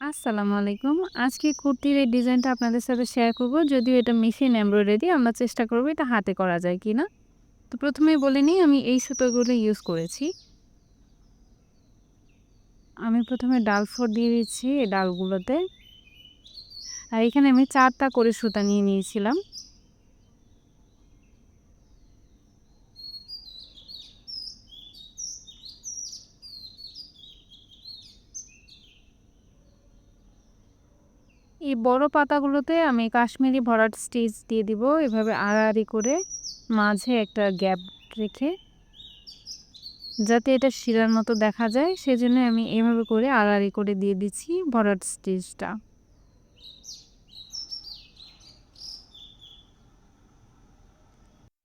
আসসালামু আলাইকুম। আজকে কুর্তির এই ডিজাইনটা আপনাদের সাথে শেয়ার করব। যদিও এটা মেশিন এমব্রয়ডারি আমরা চেষ্টা করব এটা হাতে করা যায় কি না তো প্রথমে বলে নিই, আমি এই সুতোগুলো ইউজ করেছি। আমি প্রথমে ডাল ফোর দিয়ে দিচ্ছি এই ডালগুলোতে। আর এখানে আমি চারটা করে সুতা নিয়ে নিয়েছিলাম। এই বড় পাতাগুলোতে আমি কাশ্মীরি ভরাট স্টিচ দিয়ে দিব। এভাবে আড়াআড়ি করে মাঝে একটা গ্যাপ রেখে যাতে এটা শিরার মতো দেখা যায়, সেজন্য আমি এভাবে করে আড়াআড়ি করে দিয়ে দিচ্ছি ভরাট স্টিচটা।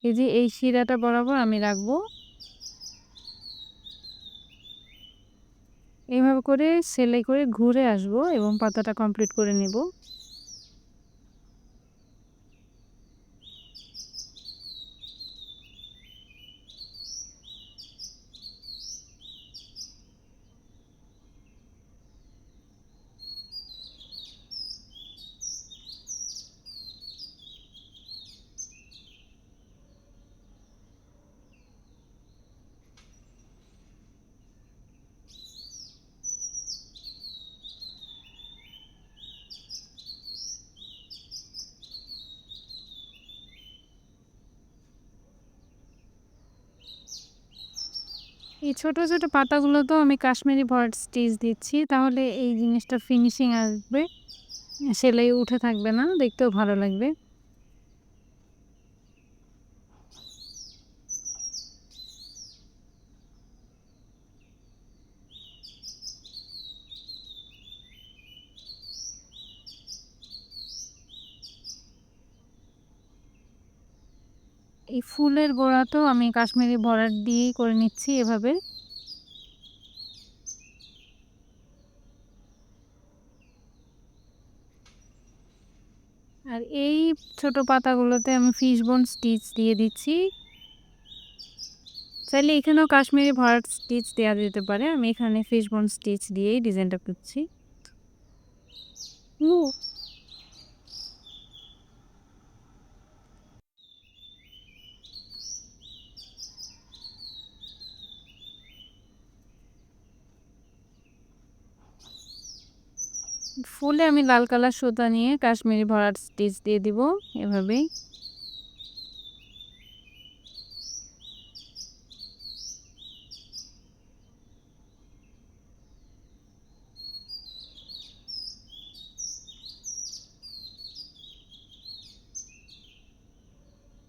এই যে এই শিরাটা বরাবর আমি রাখব। এইভাবে করে সেলাই করে ঘুরে আসব এবং পাতাটা কমপ্লিট করে নেব। এই ছোট, ছোট পাতাগুলো তো আমি কাশ্মীরি ভরাট স্টিচ দিচ্ছি। তাহলে এই জিনিসটা ফিনিশিং আসবে। সেলাই উঠে থাকবে না। দেখতেও ভালো লাগবে। এই ফুলের গোড়াতেও আমি কাশ্মীরি ভরাট দিয়েই করে নিচ্ছি এভাবে। আর এই ছোট পাতাগুলোতে আমি ফিশ বোন স্টিচ দিয়ে দিচ্ছি। চাইলে এখানেও কাশ্মীরি ভরাট স্টিচ দেওয়া যেতে পারে। আমি এখানে ফিশ বোন স্টিচ দিয়েই ডিজাইনটা করছি। ফুলে আমি লাল কালার সুতা নিয়ে কাশ্মীরি ভরার স্টিচ দিয়ে দিব এভাবেই।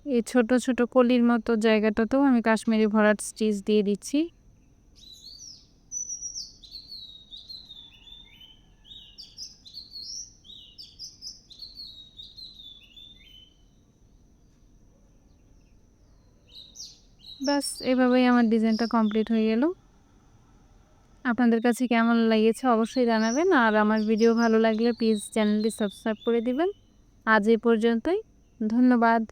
এই ছোট ছোট কলির মতো জায়গাটাতেও আমি কাশ্মীরি ভরাট স্টিচ দিয়ে দিচ্ছি। ব্যাস এভাবেই আমার ডিজাইনটা কমপ্লিট হয়ে গেল। আপনাদের কাছে কেমন লেগেছে অবশ্যই জানাবেন, আর আমার ভিডিও ভালো লাগলে প্লিজ চ্যানেলটি সাবস্ক্রাইব করে দিবেন। আজ এই পর্যন্তই, ধন্যবাদ।